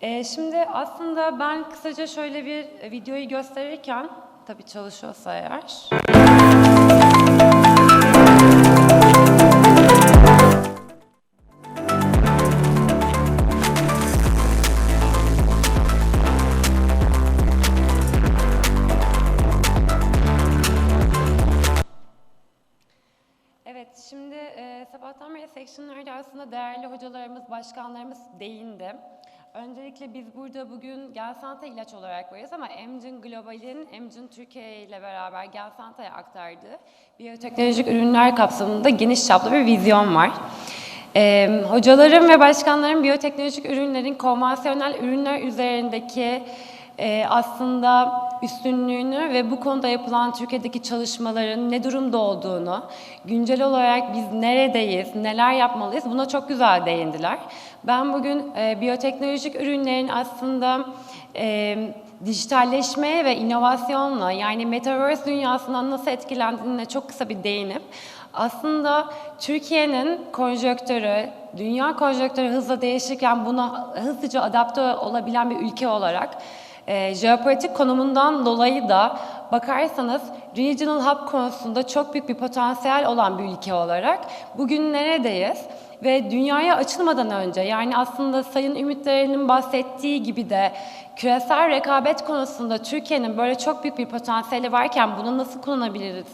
Ee, şimdi aslında ben kısaca şöyle bir videoyu gösterirken, tabii çalışıyorsa eğer. Evet, şimdi e, sabahtan beri sectionlarda aslında değerli hocalarımız, başkanlarımız değindi. Öncelikle biz burada bugün Gelsanta ilaç olarak varız ama Emcin Global'in, Emcin Türkiye ile beraber Gelsanta'ya aktardığı biyoteknolojik ürünler kapsamında geniş çaplı bir vizyon var. E, hocaların ve başkanların biyoteknolojik ürünlerin konvansiyonel ürünler üzerindeki e, aslında üstünlüğünü ve bu konuda yapılan Türkiye'deki çalışmaların ne durumda olduğunu, güncel olarak biz neredeyiz, neler yapmalıyız buna çok güzel değindiler. Ben bugün e, biyoteknolojik ürünlerin aslında e, dijitalleşmeye ve inovasyonla yani Metaverse dünyasından nasıl etkilendiğine çok kısa bir değinip aslında Türkiye'nin konjonktörü, dünya konjonktörü hızla değişirken buna hızlıca adapte olabilen bir ülke olarak e, jeopolitik konumundan dolayı da bakarsanız regional hub konusunda çok büyük bir potansiyel olan bir ülke olarak bugün neredeyiz? Ve dünyaya açılmadan önce yani aslında Sayın Ümitler'in bahsettiği gibi de küresel rekabet konusunda Türkiye'nin böyle çok büyük bir potansiyeli varken bunu nasıl kullanabiliriz?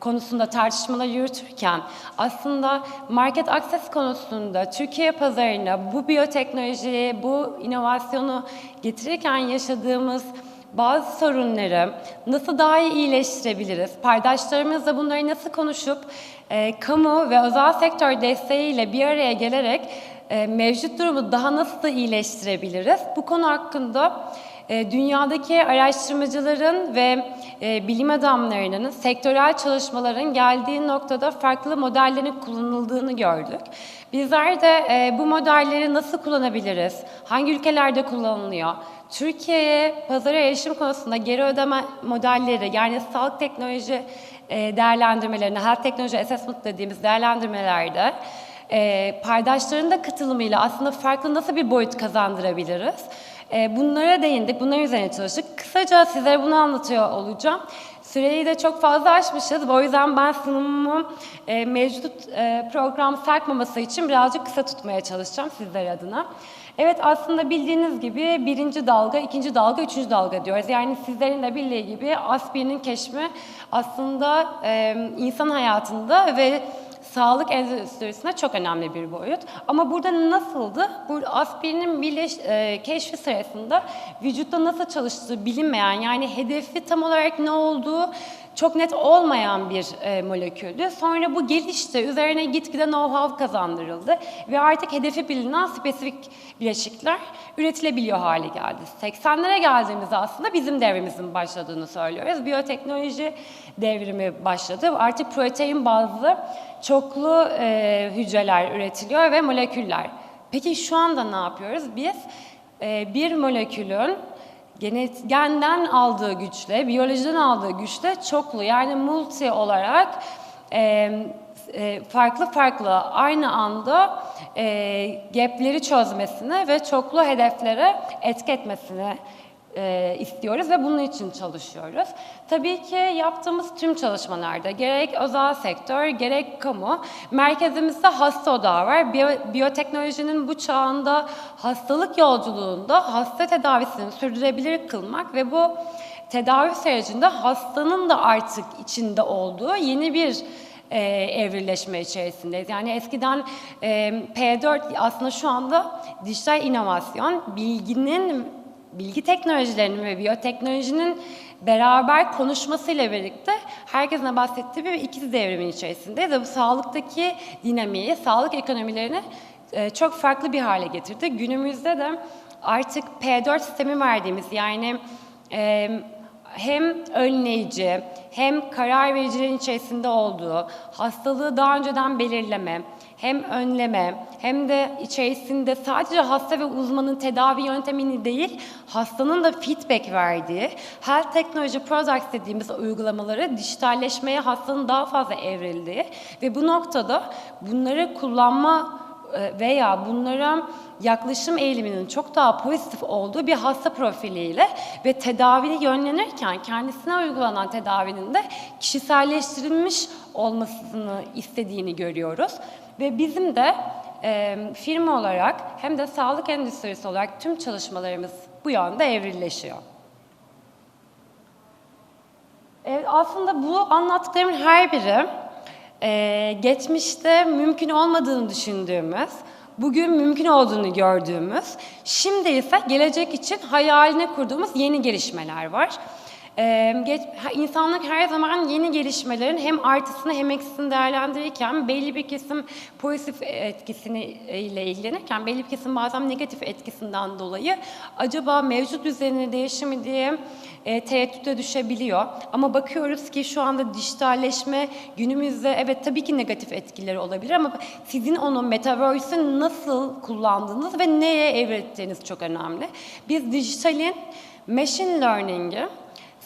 konusunda tartışmalar yürütürken aslında market access konusunda Türkiye pazarına bu biyoteknolojiyi, bu inovasyonu getirirken yaşadığımız bazı sorunları nasıl daha iyi iyileştirebiliriz? Paydaşlarımızla bunları nasıl konuşup e, kamu ve özel sektör desteğiyle bir araya gelerek e, mevcut durumu daha nasıl da iyileştirebiliriz? Bu konu hakkında e, dünyadaki araştırmacıların ve e, bilim adamlarının sektörel çalışmaların geldiği noktada farklı modellerin kullanıldığını gördük. Bizler de e, bu modelleri nasıl kullanabiliriz? Hangi ülkelerde kullanılıyor? Türkiye'ye pazara erişim konusunda geri ödeme modelleri yani sağlık teknoloji e, değerlendirmelerinde, health teknoloji assessment dediğimiz değerlendirmelerde e, paydaşların da katılımıyla aslında farklı nasıl bir boyut kazandırabiliriz? E, bunlara değindik, bunlar üzerine çalıştık. Kısaca sizlere bunu anlatıyor olacağım. Süreyi de çok fazla aşmışız. O yüzden ben sunumumu e, mevcut e, program sarkmaması için birazcık kısa tutmaya çalışacağım sizler adına. Evet aslında bildiğiniz gibi birinci dalga, ikinci dalga, üçüncü dalga diyoruz. Yani sizlerin de bildiği gibi aspirinin keşfi aslında e, insan hayatında ve sağlık endüstrisinde çok önemli bir boyut. Ama burada nasıldı? Bu aspirinin birleş, e, keşfi sırasında vücutta nasıl çalıştığı bilinmeyen yani hedefi tam olarak ne olduğu çok net olmayan bir e, moleküldü. Sonra bu gelişti, üzerine gitgide know-how kazandırıldı ve artık hedefi bilinen spesifik bileşikler üretilebiliyor hale geldi. 80'lere geldiğimizde aslında bizim devrimizin başladığını söylüyoruz. Biyoteknoloji devrimi başladı. Artık protein bazlı çoklu e, hücreler üretiliyor ve moleküller. Peki şu anda ne yapıyoruz? Biz e, bir molekülün genden aldığı güçle, biyolojiden aldığı güçle çoklu yani multi olarak e, e, farklı farklı aynı anda e, gapleri çözmesini ve çoklu hedeflere etki etmesini e, istiyoruz ve bunun için çalışıyoruz. Tabii ki yaptığımız tüm çalışmalarda gerek özel sektör gerek kamu merkezimizde hasta odağı var. Biyo, biyoteknolojinin bu çağında hastalık yolculuğunda hasta tedavisini sürdürebilir kılmak ve bu tedavi sürecinde hastanın da artık içinde olduğu yeni bir e, evrileşme içerisindeyiz. Yani eskiden e, P4 aslında şu anda dijital inovasyon, bilginin bilgi teknolojilerinin ve biyoteknolojinin beraber konuşmasıyla birlikte herkesin de bahsettiği bir ikiz devrimin içerisindeyiz. Ve bu sağlıktaki dinamiği, sağlık ekonomilerini e, çok farklı bir hale getirdi. Günümüzde de artık P4 sistemi verdiğimiz yani e, hem önleyici hem karar vericilerin içerisinde olduğu, hastalığı daha önceden belirleme, hem önleme hem de içerisinde sadece hasta ve uzmanın tedavi yöntemini değil, hastanın da feedback verdiği health technology products dediğimiz uygulamaları dijitalleşmeye hastanın daha fazla evrildiği ve bu noktada bunları kullanma e, veya bunlara yaklaşım eğiliminin çok daha pozitif olduğu bir hasta profiliyle ve tedavi yönlenirken kendisine uygulanan tedavinin de kişiselleştirilmiş olmasını istediğini görüyoruz. Ve bizim de e, firma olarak hem de sağlık endüstrisi olarak tüm çalışmalarımız bu yönde evrileşiyor. Evet, aslında bu anlattıklarımın her biri e, geçmişte mümkün olmadığını düşündüğümüz, bugün mümkün olduğunu gördüğümüz, şimdi ise gelecek için hayalini kurduğumuz yeni gelişmeler var. Ee, geç, insanlık her zaman yeni gelişmelerin hem artısını hem eksisini değerlendirirken belli bir kesim pozitif etkisini e, ile ilgilenirken belli bir kesim bazen negatif etkisinden dolayı acaba mevcut düzenini değişir mi diye e, tereddüte düşebiliyor. Ama bakıyoruz ki şu anda dijitalleşme günümüzde evet tabii ki negatif etkileri olabilir ama sizin onu metaverse'ü nasıl kullandığınız ve neye evrettiğiniz çok önemli. Biz dijitalin machine learning'i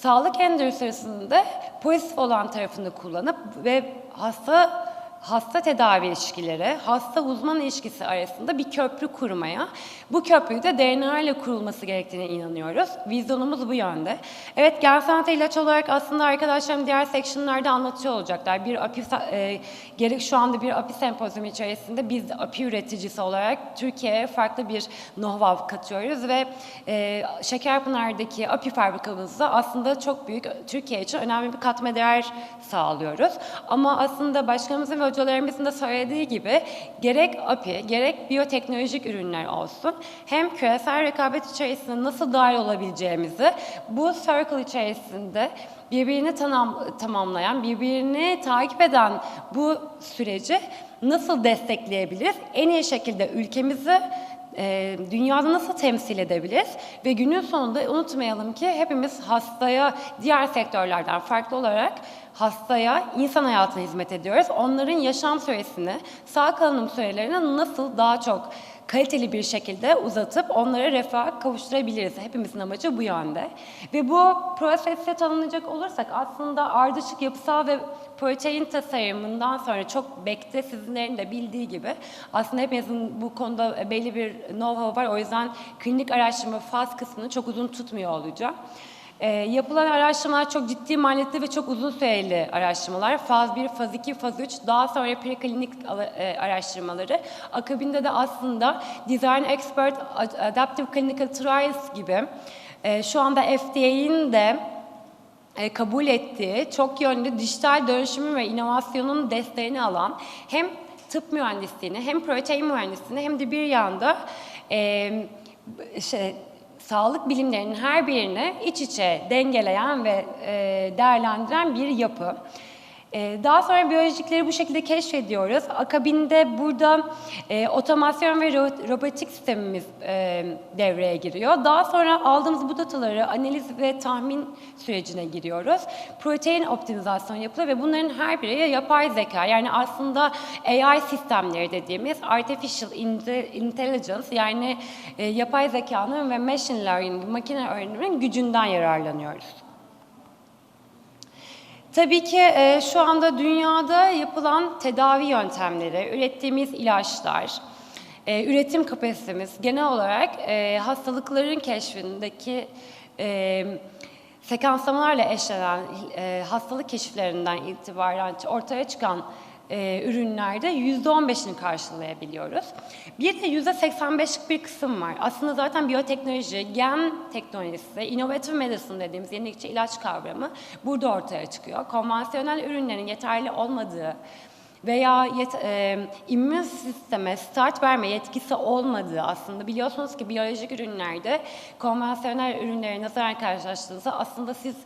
sağlık endüstrisinde pozitif olan tarafını kullanıp ve hasta hasta tedavi ilişkileri, hasta uzman ilişkisi arasında bir köprü kurmaya, bu köprüyü de DNA ile kurulması gerektiğine inanıyoruz. Vizyonumuz bu yönde. Evet, gen sanatı ilaç olarak aslında arkadaşlarım diğer section'larda anlatıyor olacaklar. Bir API, e, gerek şu anda bir API sempozyumu içerisinde biz API üreticisi olarak Türkiye'ye farklı bir know-how katıyoruz ve e, Şekerpınar'daki API fabrikamızda aslında çok büyük Türkiye için önemli bir katma değer sağlıyoruz. Ama aslında başkanımızın ve hocalarımızın da söylediği gibi gerek API gerek biyoteknolojik ürünler olsun hem küresel rekabet içerisinde nasıl dahil olabileceğimizi bu circle içerisinde birbirini tanım, tamamlayan, birbirini takip eden bu süreci nasıl destekleyebiliriz? En iyi şekilde ülkemizi e, dünyada nasıl temsil edebiliriz? Ve günün sonunda unutmayalım ki hepimiz hastaya diğer sektörlerden farklı olarak hastaya, insan hayatına hizmet ediyoruz. Onların yaşam süresini, sağ kalınım sürelerini nasıl daha çok kaliteli bir şekilde uzatıp onlara refah kavuşturabiliriz. Hepimizin amacı bu yönde. Ve bu prosese tanımlayacak olursak aslında ardışık yapısal ve protein tasarımından sonra çok bekte sizlerin de bildiği gibi aslında hepimizin bu konuda belli bir know-how var. O yüzden klinik araştırma faz kısmını çok uzun tutmuyor olacağım. E, yapılan araştırmalar çok ciddi maliyetli ve çok uzun süreli araştırmalar. Faz 1, faz 2, faz 3, daha sonra preklinik e, araştırmaları. Akabinde de aslında Design Expert Adaptive Clinical Trials gibi e, şu anda FDA'nin de e, kabul ettiği çok yönlü dijital dönüşümü ve inovasyonun desteğini alan hem tıp mühendisliğini hem protein mühendisliğini hem de bir yanda e, şey, sağlık bilimlerinin her birini iç içe dengeleyen ve e, değerlendiren bir yapı. E, Daha sonra biyolojikleri bu şekilde keşfediyoruz. Akabinde burada e, otomasyon ve ro- robotik sistemimiz e, devreye giriyor. Daha sonra aldığımız bu dataları analiz ve tahmin sürecine giriyoruz. Protein optimizasyon yapılıyor ve bunların her biri ya yapay zeka yani aslında AI sistemleri dediğimiz Artificial Inte- Intelligence yani e, yapay zekanın ve machine learning, makine öğreniminin gücünden yararlanıyoruz. Tabii ki e, şu anda dünyada yapılan tedavi yöntemleri, ürettiğimiz ilaçlar, e, üretim kapasitemiz genel olarak e, hastalıkların keşfindeki e, sekanslamalarla eşlenen e, hastalık keşiflerinden itibaren ortaya çıkan e, ürünlerde %15'ini karşılayabiliyoruz. Bir de %85'lik bir kısım var. Aslında zaten biyoteknoloji, gen teknolojisi, innovative medicine dediğimiz yenilikçi ilaç kavramı burada ortaya çıkıyor. Konvansiyonel ürünlerin yeterli olmadığı veya yet, e, immün sisteme start verme yetkisi olmadığı aslında biliyorsunuz ki biyolojik ürünlerde konvansiyonel ürünlere nazaran karşılaştığınızda aslında siz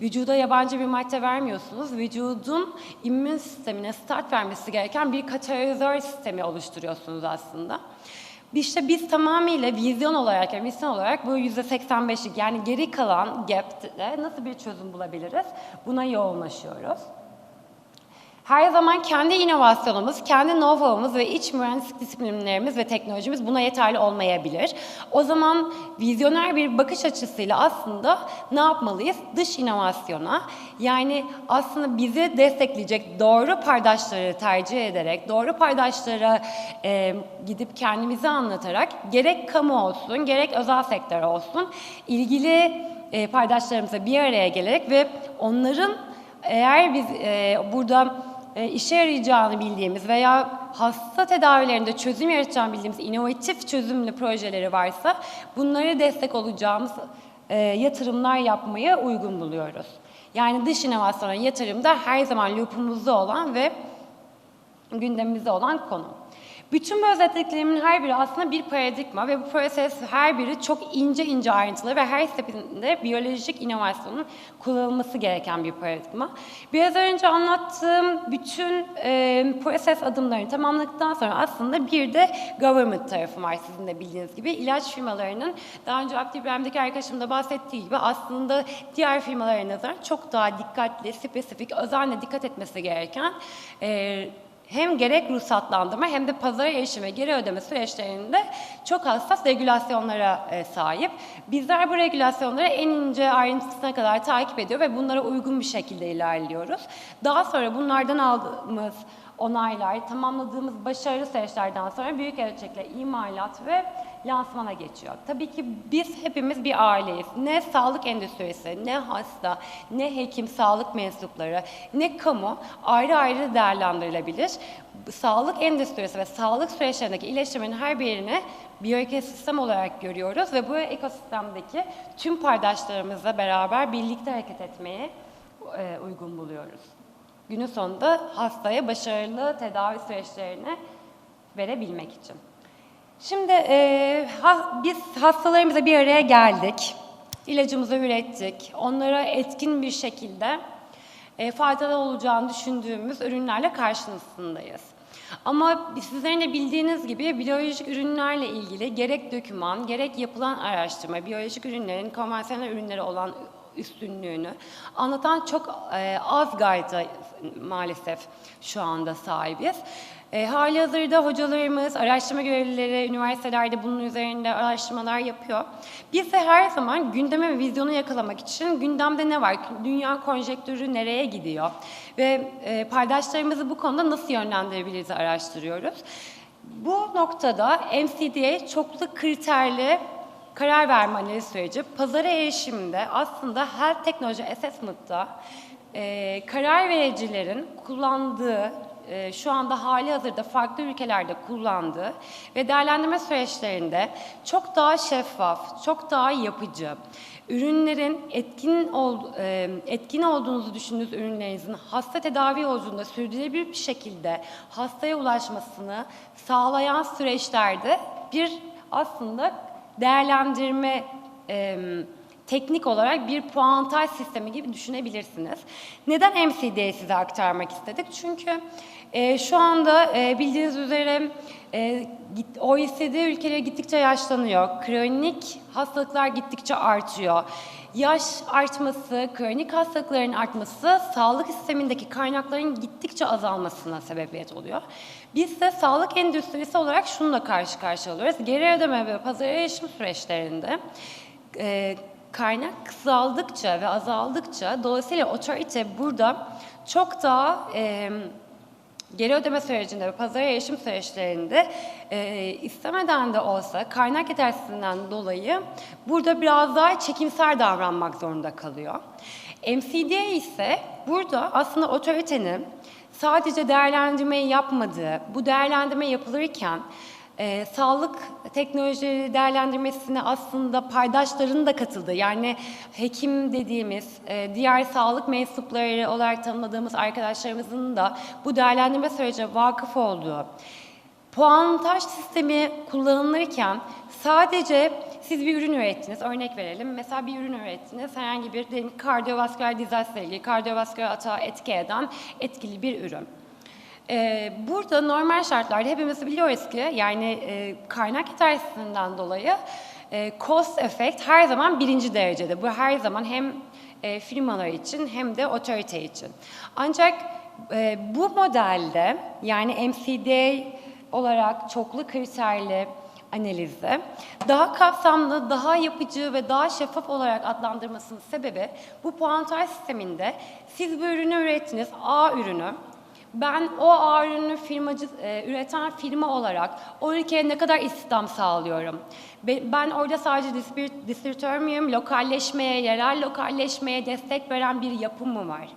vücuda yabancı bir madde vermiyorsunuz. Vücudun immün sistemine start vermesi gereken bir katalizör sistemi oluşturuyorsunuz aslında. İşte biz tamamıyla vizyon olarak, yani misyon olarak bu yüzde 85'lik yani geri kalan gap'te nasıl bir çözüm bulabiliriz? Buna yoğunlaşıyoruz. Her zaman kendi inovasyonumuz, kendi know-how'umuz ve iç mühendislik disiplinlerimiz ve teknolojimiz buna yeterli olmayabilir. O zaman vizyoner bir bakış açısıyla aslında ne yapmalıyız? Dış inovasyona yani aslında bizi destekleyecek doğru paydaşları tercih ederek, doğru paydaşlara e, gidip kendimizi anlatarak gerek kamu olsun, gerek özel sektör olsun ilgili e, paydaşlarımıza bir araya gelerek ve onların eğer biz e, burada e, işe yarayacağını bildiğimiz veya hasta tedavilerinde çözüm yaratacağını bildiğimiz inovatif çözümlü projeleri varsa bunları destek olacağımız e, yatırımlar yapmaya uygun buluyoruz. Yani dış inovasyona yatırımda her zaman loop'umuzda olan ve gündemimizde olan konu. Bütün bu özetliklerimin her biri aslında bir paradigma ve bu proses her biri çok ince ince ayrıntılı ve her seferinde biyolojik inovasyonun kullanılması gereken bir paradigma. Biraz önce anlattığım bütün e, proses adımlarını tamamladıktan sonra aslında bir de government tarafı var sizin de bildiğiniz gibi. ilaç firmalarının daha önce Aktif İbrahim'deki arkadaşım da bahsettiği gibi aslında diğer firmalara nazaran çok daha dikkatli, spesifik, özenle dikkat etmesi gereken e, hem gerek ruhsatlandırma hem de pazara erişim ve geri ödeme süreçlerinde çok hassas regülasyonlara e, sahip. Bizler bu regülasyonları en ince ayrıntısına kadar takip ediyor ve bunlara uygun bir şekilde ilerliyoruz. Daha sonra bunlardan aldığımız onaylar, tamamladığımız başarılı süreçlerden sonra büyük ölçekli imalat ve lansmana geçiyor. Tabii ki biz hepimiz bir aileyiz. Ne sağlık endüstrisi, ne hasta, ne hekim, sağlık mensupları, ne kamu ayrı ayrı değerlendirilebilir. Sağlık endüstrisi ve sağlık süreçlerindeki iletişimin her birini biyoekosistem olarak görüyoruz ve bu ekosistemdeki tüm paydaşlarımızla beraber birlikte hareket etmeye e, uygun buluyoruz. Günün sonunda hastaya başarılı tedavi süreçlerini verebilmek için. Şimdi e, ha, biz hastalarımıza bir araya geldik. İlacımızı ürettik. Onlara etkin bir şekilde e, faydalı olacağını düşündüğümüz ürünlerle karşınızdayız. Ama sizlerin de bildiğiniz gibi biyolojik ürünlerle ilgili gerek döküman, gerek yapılan araştırma, biyolojik ürünlerin konvansiyonel ürünleri olan üstünlüğünü anlatan çok e, az gayda maalesef şu anda sahibiz. E, hali hazırda hocalarımız, araştırma görevlileri, üniversitelerde bunun üzerinde araştırmalar yapıyor. Biz de her zaman gündeme ve vizyonu yakalamak için gündemde ne var, dünya konjektürü nereye gidiyor ve e, paydaşlarımızı bu konuda nasıl yönlendirebiliriz araştırıyoruz. Bu noktada MCDA çoklu kriterli karar verme analiz süreci pazara erişimde aslında Health Technology Assessment'ta e, karar vericilerin kullandığı e, şu anda hali hazırda farklı ülkelerde kullandığı ve değerlendirme süreçlerinde çok daha şeffaf, çok daha yapıcı, ürünlerin etkin ol, e, etkin olduğunuzu düşündüğünüz ürünlerinizin hasta tedavi yolculuğunda sürdürülebilir bir şekilde hastaya ulaşmasını sağlayan süreçlerde bir aslında değerlendirme e, teknik olarak bir puantaj sistemi gibi düşünebilirsiniz. Neden MCD'yi size aktarmak istedik? Çünkü e, şu anda e, bildiğiniz üzere e, OECD ülkeleri gittikçe yaşlanıyor. Kronik hastalıklar gittikçe artıyor. Yaş artması, kronik hastalıkların artması sağlık sistemindeki kaynakların gittikçe azalmasına sebebiyet oluyor. Biz de sağlık endüstrisi olarak şununla karşı karşıya oluyoruz. Geri ödeme ve pazar erişim süreçlerinde e, kaynak kısaldıkça ve azaldıkça dolayısıyla otorite burada çok daha e, geri ödeme sürecinde ve pazara erişim süreçlerinde e, istemeden de olsa kaynak yetersizliğinden dolayı burada biraz daha çekimser davranmak zorunda kalıyor. MCDA ise burada aslında otoritenin sadece değerlendirmeyi yapmadığı, bu değerlendirme yapılırken e, sağlık teknolojileri değerlendirmesine aslında paydaşların da katıldığı, yani hekim dediğimiz, e, diğer sağlık mensupları olarak tanımladığımız arkadaşlarımızın da bu değerlendirme sürecine vakıf olduğu, puantaj sistemi kullanılırken sadece siz bir ürün ürettiniz, örnek verelim. Mesela bir ürün ürettiniz, herhangi bir diyelim, kardiyovasküler dizaster kardiyovasküler atağı etki eden etkili bir ürün. Ee, burada normal şartlarda hepimiz biliyoruz ki yani e, kaynak yetersizliğinden dolayı e, cost effect her zaman birinci derecede. Bu her zaman hem e, firmalar için hem de otorite için. Ancak bu modelde yani MCDA olarak çoklu kriterli analizi daha kapsamlı, daha yapıcı ve daha şeffaf olarak adlandırmasının sebebi bu puantaj sisteminde siz bu ürünü ürettiniz, A ürünü. Ben o ürünü firmacı, e, üreten firma olarak o ülkeye ne kadar istihdam sağlıyorum? Be- Ben orada sadece distribü- distribütör müyüm? Lokalleşmeye, yerel lokalleşmeye destek veren bir yapım mı var?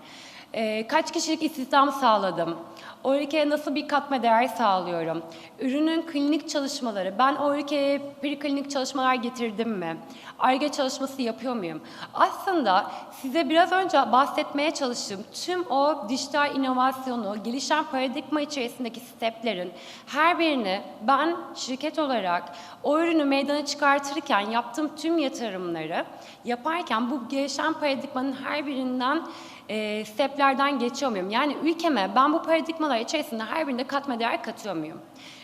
E, kaç kişilik istihdam sağladım? O ülkeye nasıl bir katma değer sağlıyorum? Ürünün klinik çalışmaları, ben o ülkeye preklinik çalışmalar getirdim mi? ARGE çalışması yapıyor muyum? Aslında size biraz önce bahsetmeye çalıştığım tüm o dijital inovasyonu, gelişen paradigma içerisindeki steplerin her birini ben şirket olarak o ürünü meydana çıkartırken yaptığım tüm yatırımları yaparken bu gelişen paradigmanın her birinden e, steplerden geçiyor muyum? Yani ülkeme ben bu paradigmalar içerisinde her birinde katma değer katıyor muyum?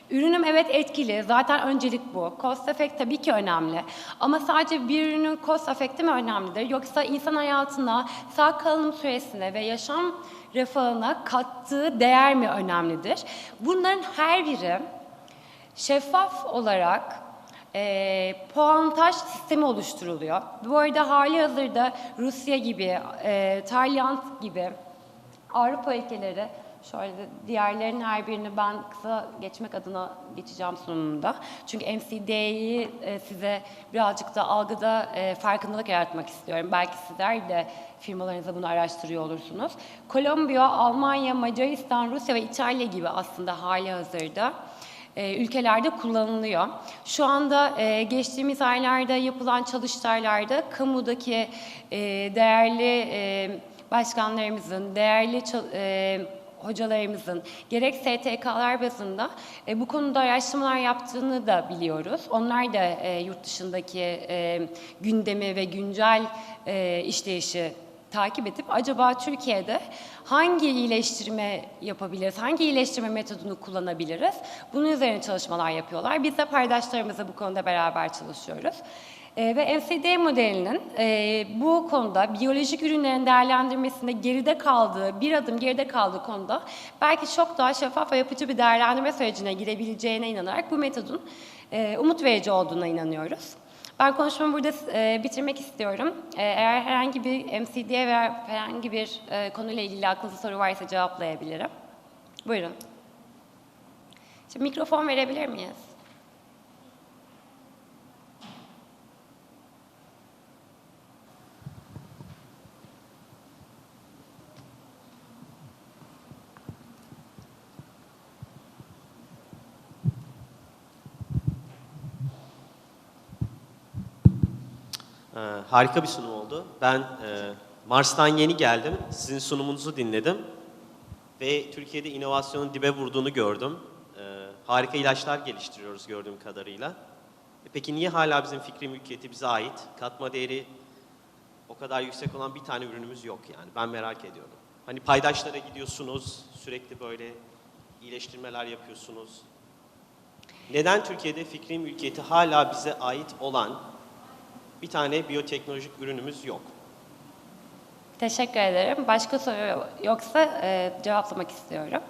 Ürünüm evet etkili, zaten öncelik bu. Cost effect tabii ki önemli. Ama sadece bir ürünün cost effect'i mi önemlidir? Yoksa insan hayatına, sağ kalım süresine ve yaşam refahına kattığı değer mi önemlidir? Bunların her biri şeffaf olarak e, puantaj sistemi oluşturuluyor. Bu arada hali hazırda Rusya gibi, e, Tayland gibi Avrupa ülkeleri, şöyle diğerlerinin her birini ben kısa geçmek adına geçeceğim sunumunda. Çünkü MCD'yi e, size birazcık da algıda e, farkındalık yaratmak istiyorum. Belki sizler de firmalarınızda bunu araştırıyor olursunuz. Kolombiya, Almanya, Macaristan, Rusya ve İtalya gibi aslında hali hazırda e, ülkelerde kullanılıyor. Şu anda e, geçtiğimiz aylarda yapılan çalıştaylarda kamudaki e, değerli e, başkanlarımızın, değerli hocalarımızın gerek STK'lar bazında bu konuda araştırmalar yaptığını da biliyoruz. Onlar da yurt dışındaki e, gündemi ve güncel işleyişi takip edip acaba Türkiye'de hangi iyileştirme yapabiliriz, hangi iyileştirme metodunu kullanabiliriz? Bunun üzerine çalışmalar yapıyorlar. Biz de paydaşlarımızla bu konuda beraber çalışıyoruz. Ee, ve MCD modelinin e, bu konuda biyolojik ürünlerin değerlendirmesinde geride kaldığı, bir adım geride kaldığı konuda belki çok daha şeffaf ve yapıcı bir değerlendirme sürecine girebileceğine inanarak bu metodun e, umut verici olduğuna inanıyoruz. Ben konuşmamı burada e, bitirmek istiyorum. E, eğer herhangi bir MCD'ye veya herhangi bir e, konuyla ilgili aklınızda soru varsa cevaplayabilirim. Buyurun. Şimdi mikrofon verebilir miyiz? Ee, harika bir sunum oldu. Ben e, Mars'tan yeni geldim. Sizin sunumunuzu dinledim. Ve Türkiye'de inovasyonun dibe vurduğunu gördüm. Ee, harika ilaçlar geliştiriyoruz gördüğüm kadarıyla. E peki niye hala bizim fikri mülkiyeti bize ait? Katma değeri o kadar yüksek olan bir tane ürünümüz yok yani. Ben merak ediyorum. Hani paydaşlara gidiyorsunuz, sürekli böyle iyileştirmeler yapıyorsunuz. Neden Türkiye'de fikri mülkiyeti hala bize ait olan bir tane biyoteknolojik ürünümüz yok. Teşekkür ederim. Başka soru yoksa e, cevaplamak istiyorum.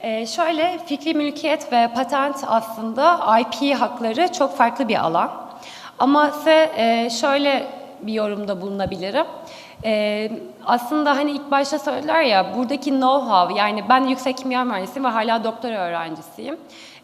E, şöyle, fikri mülkiyet ve patent aslında IP hakları çok farklı bir alan. Ama ise e, şöyle bir yorumda bulunabilirim. E, aslında hani ilk başta söylediler ya, buradaki know-how, yani ben yüksek kimya mühendisiyim ve hala doktora öğrencisiyim.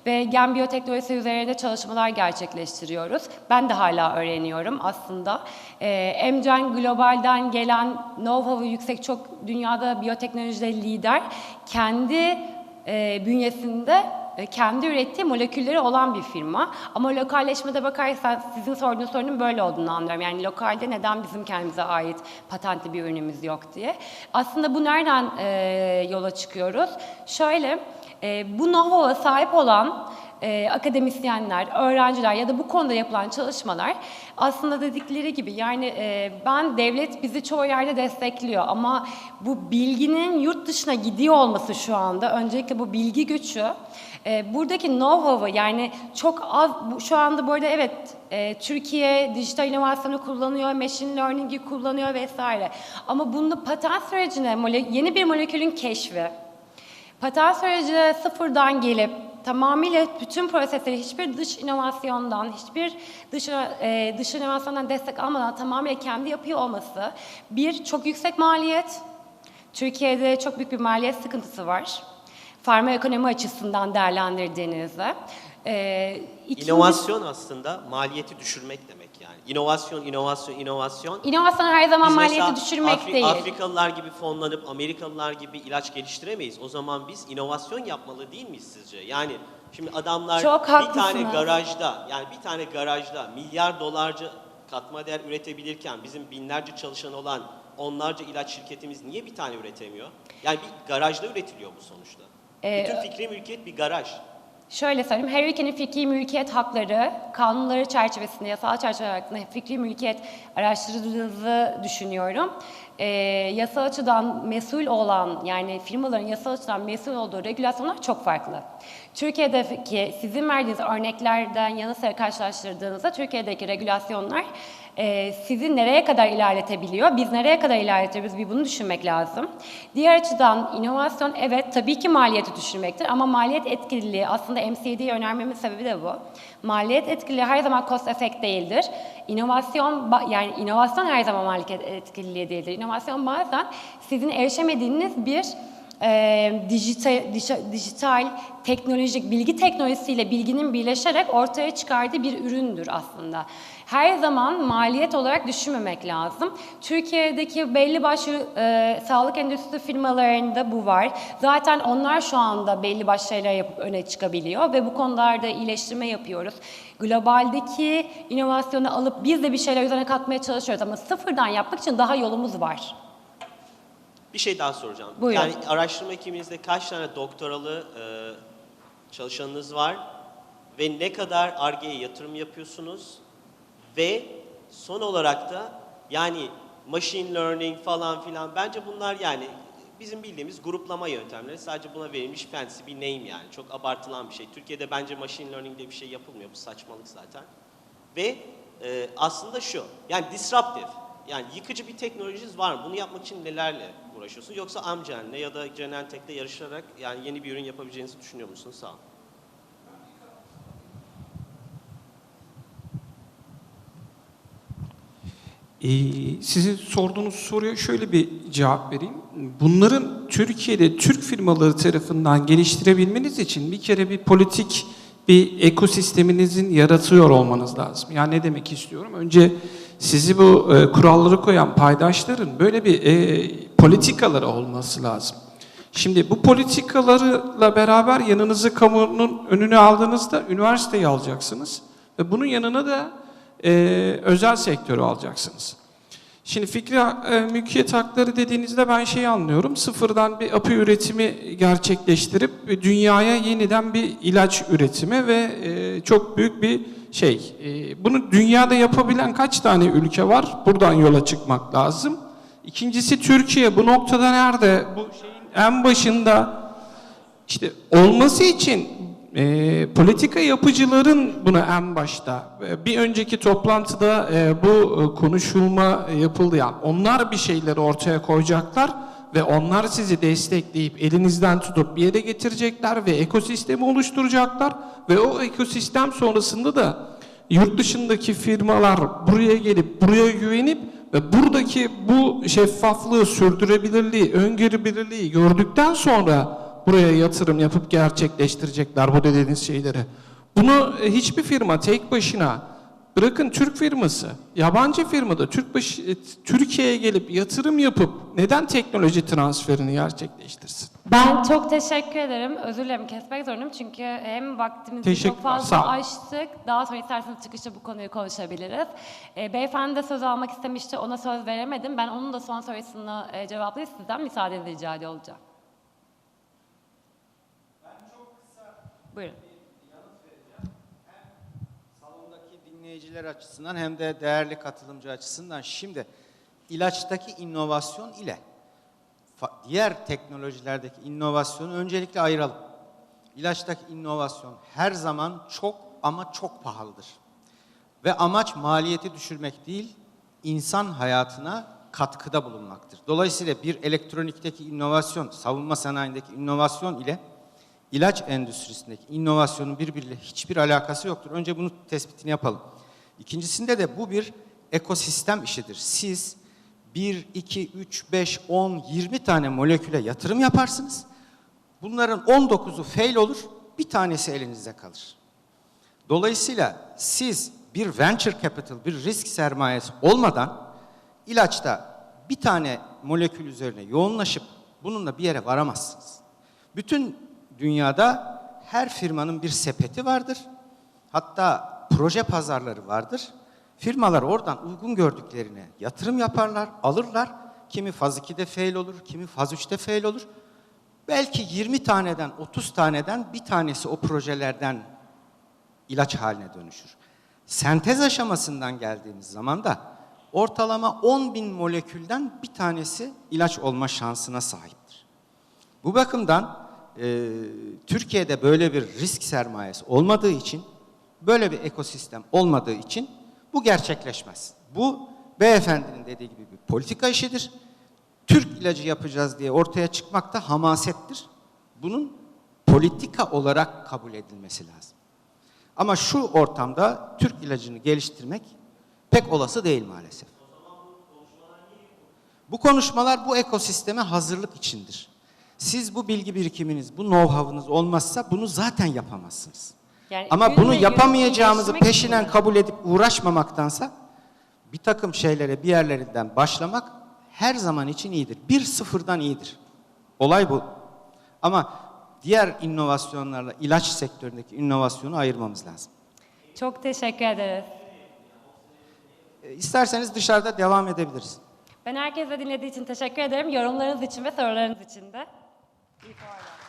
Ve gen biyoteknolojisi üzerinde çalışmalar gerçekleştiriyoruz. Ben de hala öğreniyorum aslında. Ee, Emgen Global'den gelen know-how'u yüksek çok dünyada biyoteknolojide lider. Kendi e, bünyesinde e, kendi ürettiği molekülleri olan bir firma. Ama lokalleşmede bakarsan sizin sorduğunuz sorunun böyle olduğunu anlıyorum. Yani lokalde neden bizim kendimize ait patentli bir ürünümüz yok diye. Aslında bu nereden e, yola çıkıyoruz? Şöyle, e, bu know-how'a sahip olan e, akademisyenler, öğrenciler ya da bu konuda yapılan çalışmalar aslında dedikleri gibi yani e, ben devlet bizi çoğu yerde destekliyor ama bu bilginin yurt dışına gidiyor olması şu anda öncelikle bu bilgi göçü e, buradaki know-how'ı yani çok az şu anda arada evet Ee, Türkiye dijital inovasyonu kullanıyor, machine learning'i kullanıyor vesaire. Ama bunda patent sürecine yeni bir molekülün keşfi, patent sürecine sıfırdan gelip tamamıyla bütün prosesleri hiçbir dış inovasyondan, hiçbir dış, e, dış inovasyondan destek almadan tamamıyla kendi yapıyor olması bir çok yüksek maliyet. Türkiye'de çok büyük bir maliyet sıkıntısı var. Farma ekonomi açısından değerlendirdiğinizde. Ee, ikinci- İnovasyon aslında maliyeti düşürmek demek yani. İnovasyon, inovasyon, inovasyon. İnovasyon her zaman Biz maliyeti düşürmek Afri- değil. Afrikalılar gibi fonlanıp Amerikalılar gibi ilaç geliştiremeyiz. O zaman biz inovasyon yapmalı değil miyiz sizce? Yani şimdi adamlar Çok bir tane garajda yani bir tane garajda milyar dolarca katma değer üretebilirken bizim binlerce çalışan olan onlarca ilaç şirketimiz niye bir tane üretemiyor? Yani bir garajda üretiliyor bu sonuçta. Ee, Bütün fikri mülkiyet bir garaj. Şöyle söyleyeyim, her ülkenin fikri mülkiyet hakları, kanunları çerçevesinde, yasal çerçevesinde fikri mülkiyet araştırıldığınızı düşünüyorum. Ee, yasal açıdan mesul olan, yani firmaların yasal açıdan mesul olduğu regülasyonlar çok farklı. Türkiye'deki sizin verdiğiniz örneklerden yanı sıra karşılaştırdığınızda Türkiye'deki regülasyonlar e, sizi nereye kadar ilerletebiliyor, biz nereye kadar ilerletebiliriz bir bunu düşünmek lazım. Diğer açıdan inovasyon evet tabii ki maliyeti düşürmektir ama maliyet etkililiği aslında MCD'yi önermemin sebebi de bu. Maliyet etkililiği her zaman cost effect değildir. İnovasyon yani inovasyon her zaman maliyet etkililiği değildir. İnovasyon bazen sizin erişemediğiniz bir e, dijital, dij- dijital, teknolojik, bilgi teknolojisiyle bilginin birleşerek ortaya çıkardığı bir üründür aslında. Her zaman maliyet olarak düşünmemek lazım. Türkiye'deki belli başlı e, sağlık endüstrisi firmalarında bu var. Zaten onlar şu anda belli başlı şeyler yapıp öne çıkabiliyor ve bu konularda iyileştirme yapıyoruz. Globaldeki inovasyonu alıp biz de bir şeyler üzerine katmaya çalışıyoruz ama sıfırdan yapmak için daha yolumuz var. Bir şey daha soracağım. Buyurun. Yani araştırma ekibinizde kaç tane doktoralı e, çalışanınız var ve ne kadar ARGE'ye yatırım yapıyorsunuz ve son olarak da yani machine learning falan filan bence bunlar yani bizim bildiğimiz gruplama yöntemleri sadece buna verilmiş fancy bir name yani çok abartılan bir şey. Türkiye'de bence machine learning diye bir şey yapılmıyor bu saçmalık zaten. Ve e, aslında şu yani disruptive yani yıkıcı bir teknolojiniz var mı? Bunu yapmak için nelerle uğraşıyorsunuz? Yoksa Amgen'le ya da Genentech'le yarışarak yani yeni bir ürün yapabileceğinizi düşünüyor musunuz? Sağ olun. Ee, sizin sorduğunuz soruya şöyle bir cevap vereyim. Bunların Türkiye'de Türk firmaları tarafından geliştirebilmeniz için bir kere bir politik bir ekosisteminizin yaratıyor olmanız lazım. Yani ne demek istiyorum? Önce sizi bu e, kuralları koyan paydaşların böyle bir e, politikaları olması lazım. Şimdi bu politikalarla beraber yanınızı kamunun önüne aldığınızda üniversiteyi alacaksınız ve bunun yanına da e, özel sektörü alacaksınız. Şimdi fikri e, mülkiyet hakları dediğinizde ben şeyi anlıyorum. Sıfırdan bir apı üretimi gerçekleştirip dünyaya yeniden bir ilaç üretimi ve e, çok büyük bir şey. E, bunu dünyada yapabilen kaç tane ülke var? Buradan yola çıkmak lazım. İkincisi Türkiye bu noktada nerede? Bu şeyin en başında işte olması için e, politika yapıcıların bunu en başta e, bir önceki toplantıda e, bu e, konuşulma yapıldı yani onlar bir şeyleri ortaya koyacaklar ve onlar sizi destekleyip elinizden tutup bir yere getirecekler ve ekosistemi oluşturacaklar ve o ekosistem sonrasında da yurt dışındaki firmalar buraya gelip buraya güvenip ve buradaki bu şeffaflığı, sürdürülebilirliği, öngörülebilirliği gördükten sonra buraya yatırım yapıp gerçekleştirecekler bu dediğiniz şeyleri. Bunu hiçbir firma tek başına bırakın Türk firması, yabancı firmada Türk e, Türkiye'ye gelip yatırım yapıp neden teknoloji transferini gerçekleştirsin? Ben çok teşekkür ederim. Özür dilerim kesmek zorundayım çünkü hem vaktimizi çok fazla aştık. Daha sonra isterseniz çıkışta bu konuyu konuşabiliriz. E, beyefendi de söz almak istemişti. Ona söz veremedim. Ben onun da son sorusunu e, cevaplayıp sizden müsaadenizi rica ediyor olacağım. Buyurun. Dinleyiciler açısından hem de değerli katılımcı açısından şimdi ilaçtaki inovasyon ile diğer teknolojilerdeki inovasyonu öncelikle ayıralım. İlaçtaki inovasyon her zaman çok ama çok pahalıdır. Ve amaç maliyeti düşürmek değil, insan hayatına katkıda bulunmaktır. Dolayısıyla bir elektronikteki inovasyon, savunma sanayindeki inovasyon ile ilaç endüstrisindeki inovasyonun birbiriyle hiçbir alakası yoktur. Önce bunu tespitini yapalım. İkincisinde de bu bir ekosistem işidir. Siz 1, 2, 3, 5, 10, 20 tane moleküle yatırım yaparsınız. Bunların 19'u fail olur, bir tanesi elinizde kalır. Dolayısıyla siz bir venture capital, bir risk sermayesi olmadan ilaçta bir tane molekül üzerine yoğunlaşıp bununla bir yere varamazsınız. Bütün dünyada her firmanın bir sepeti vardır. Hatta proje pazarları vardır. Firmalar oradan uygun gördüklerine yatırım yaparlar, alırlar. Kimi faz 2'de fail olur, kimi faz 3'te fail olur. Belki 20 taneden, 30 taneden bir tanesi o projelerden ilaç haline dönüşür. Sentez aşamasından geldiğimiz zaman da ortalama 10 bin molekülden bir tanesi ilaç olma şansına sahiptir. Bu bakımdan e, Türkiye'de böyle bir risk sermayesi olmadığı için, böyle bir ekosistem olmadığı için bu gerçekleşmez. Bu beyefendinin dediği gibi bir politika işidir. Türk ilacı yapacağız diye ortaya çıkmak da hamasettir. Bunun politika olarak kabul edilmesi lazım. Ama şu ortamda Türk ilacını geliştirmek pek olası değil maalesef. Bu konuşmalar bu ekosisteme hazırlık içindir. Siz bu bilgi birikiminiz, bu know-how'ınız olmazsa bunu zaten yapamazsınız. Yani Ama bunu yapamayacağımızı peşinen için- kabul edip uğraşmamaktansa bir takım şeylere bir yerlerinden başlamak her zaman için iyidir. Bir sıfırdan iyidir. Olay bu. Ama diğer inovasyonlarla ilaç sektöründeki inovasyonu ayırmamız lazım. Çok teşekkür ederiz. E, İsterseniz dışarıda devam edebiliriz. Ben herkese dinlediği için teşekkür ederim. Yorumlarınız için ve sorularınız için de. İyi fuarlar.